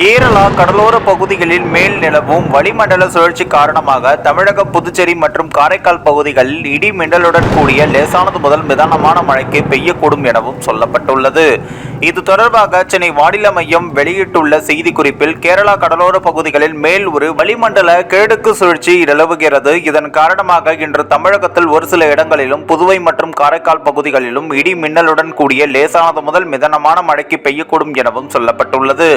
கேரளா கடலோர பகுதிகளில் மேல் நிலவும் வளிமண்டல சுழற்சி காரணமாக தமிழக புதுச்சேரி மற்றும் காரைக்கால் பகுதிகளில் இடி மின்னலுடன் கூடிய லேசானது முதல் மிதமான மழைக்கு பெய்யக்கூடும் எனவும் சொல்லப்பட்டுள்ளது. இது தொடர்பாக சென்னை வானிலை மையம் வெளியிட்டுள்ள செய்திக்குறிப்பில் கேரளா கடலோர பகுதிகளில் மேல் ஒரு வளிமண்டல கிழக்கு சுழற்சி நிலவுகிறது. இதன் காரணமாக இன்று தமிழகத்தில் ஒரு சில இடங்களிலும் புதுவை மற்றும் காரைக்கால் பகுதிகளிலும் இடி மின்னலுடன் கூடிய லேசானது முதல் மிதமான மழைக்கு பெய்யக்கூடும் எனவும் சொல்லப்பட்டுள்ளது.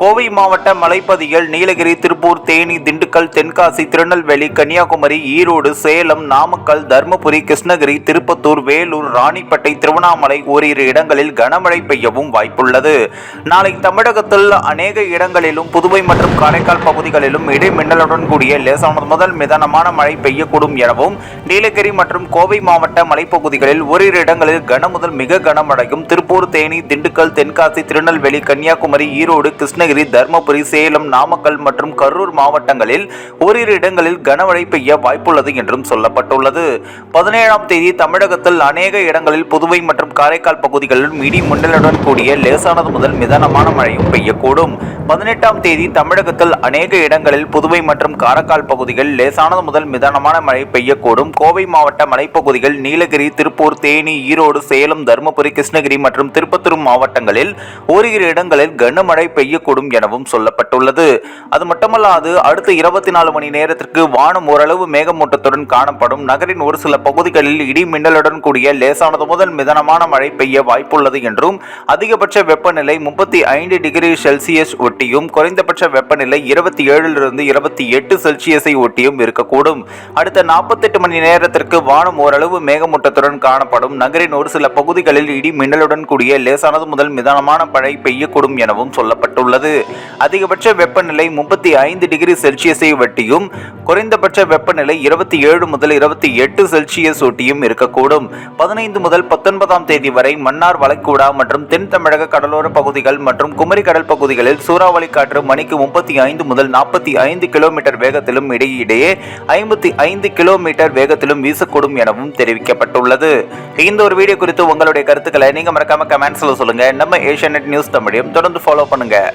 கோவை மாவட்ட மலைப்பகுதிகள் நீலகிரி திருப்பூர் தேனி திண்டுக்கல் தென்காசி திருநெல்வேலி கன்னியாகுமரி ஈரோடு சேலம் நாமக்கல் தருமபுரி கிருஷ்ணகிரி திருப்பத்தூர் வேலூர் ராணிப்பேட்டை திருவண்ணாமலை ஓரிரு இடங்களில் கனமழை பெய்யவும் வாய்ப்புள்ளது. நாளை தமிழகத்தில் அநேக இடங்களிலும் புதுவை மற்றும் காரைக்கால் பகுதிகளிலும் இடைமின்னலுடன் கூடிய லேசானது முதல் மிதானமான மழை பெய்யக்கூடும் எனவும் நீலகிரி மற்றும் கோவை மாவட்ட மலைப்பகுதிகளில் ஓரிரு இடங்களில் கன முதல் மிக கனமழையும் திருப்பூர் தேனி திண்டுக்கல் தென்காசி திருநெல்வேலி கன்னியாகுமரி ஈரோடு கிருஷ்ணகிரி தருமபுரி சேலம் நாமக்கல் மற்றும் கரூர் மாவட்டங்களில் ஓரிரு இடங்களில் கனமழை பெய்ய வாய்ப்புள்ளது என்றும் சொல்லப்பட்டுள்ளது. பதினேழாம் தேதி தமிழகத்தில் அநேக இடங்களில் புதுவை மற்றும் காரைக்கால் பகுதிகளில் இடி மின்னலுடன் கூடிய லேசானது முதல் மிதமான மழையும் பெய்யக்கூடும். பதினெட்டாம் தேதி தமிழகத்தில் அநேக இடங்களில் புதுவை மற்றும் காரைக்கால் பகுதிகள் லேசானது முதல் மிதமான மழை பெய்யக்கூடும். கோவை மாவட்ட மலைப்பகுதிகள் நீலகிரி திருப்பூர் தேனி ஈரோடு சேலம் தருமபுரி கிருஷ்ணகிரி மற்றும் திருப்பத்தூர் மாவட்டங்களில் ஓரிரு இடங்களில் கனமழை பெய்யக்கூடும் எனவும் சொல்லப்பட்டுள்ளது. அது மட்டுமல்லாது அடுத்த இருபத்தி நாலு மணி நேரத்திற்கு வானம் ஓரளவு மேகமூட்டத்துடன் காணப்படும். நகரின் ஒரு சில பகுதிகளில் இடி மின்னலுடன் கூடிய லேசானது முதல் மிதமான மழை பெய்ய வாய்ப்புள்ளது என்றும் அதிகபட்ச வெப்பநிலை முப்பத்தி ஐந்து டிகிரி செல்சியஸ் ஒட்டியும் குறைந்தபட்ச வெப்பநிலை இருபத்தி ஏழிலிருந்து இருபத்தி எட்டு செல்சியஸை ஒட்டியும் இருக்கக்கூடும். அடுத்த நாற்பத்தெட்டு மணி நேரத்திற்கு வானம் ஓரளவு மேகமூட்டத்துடன் காணப்படும். நகரின் ஒரு சில பகுதிகளில் இடி மின்னலுடன் கூடிய லேசானது முதல் மிதமான மழை பெய்யக்கூடும் எனவும் சொல்லப்பட்டுள்ளது. அதிகபட்ச வெப்பநிலை முப்பத்தி ஐந்து டிகிரி செல்சியஸை ஒட்டியும் குறைந்தபட்ச வெப்பநிலை இருபத்தி ஏழு முதல் இருபத்தி எட்டு செல்சியஸ் ஒட்டியும் இருக்கக்கூடும். பதினைந்து முதல் பத்தொன்பதாம் தேதி வரை மன்னார் வளைகுடா மற்றும் தென் தமிழக கடலோர பகுதிகள் மற்றும் குமரி கடல் பகுதிகளில் சூறாவளி காற்று மணிக்கு முப்பத்தி ஐந்து முதல் நாற்பத்தி ஐந்து கிலோமீட்டர் வேகத்திலும் இடையிடையே ஐம்பத்தி ஐந்து கிலோமீட்டர் வேகத்திலும் வீசக்கூடும் எனவும் தெரிவிக்கப்பட்டுள்ளது. இந்த ஒரு வீடியோ குறித்து உங்களுடைய கருத்துக்களை நீங்க மறக்காம கமெண்ட்ஸ்ல சொல்லுங்க. நம்ம ஏஷியா நியூஸ் தமிழையும் தொடர்ந்து ஃபாலோ பண்ணுங்க.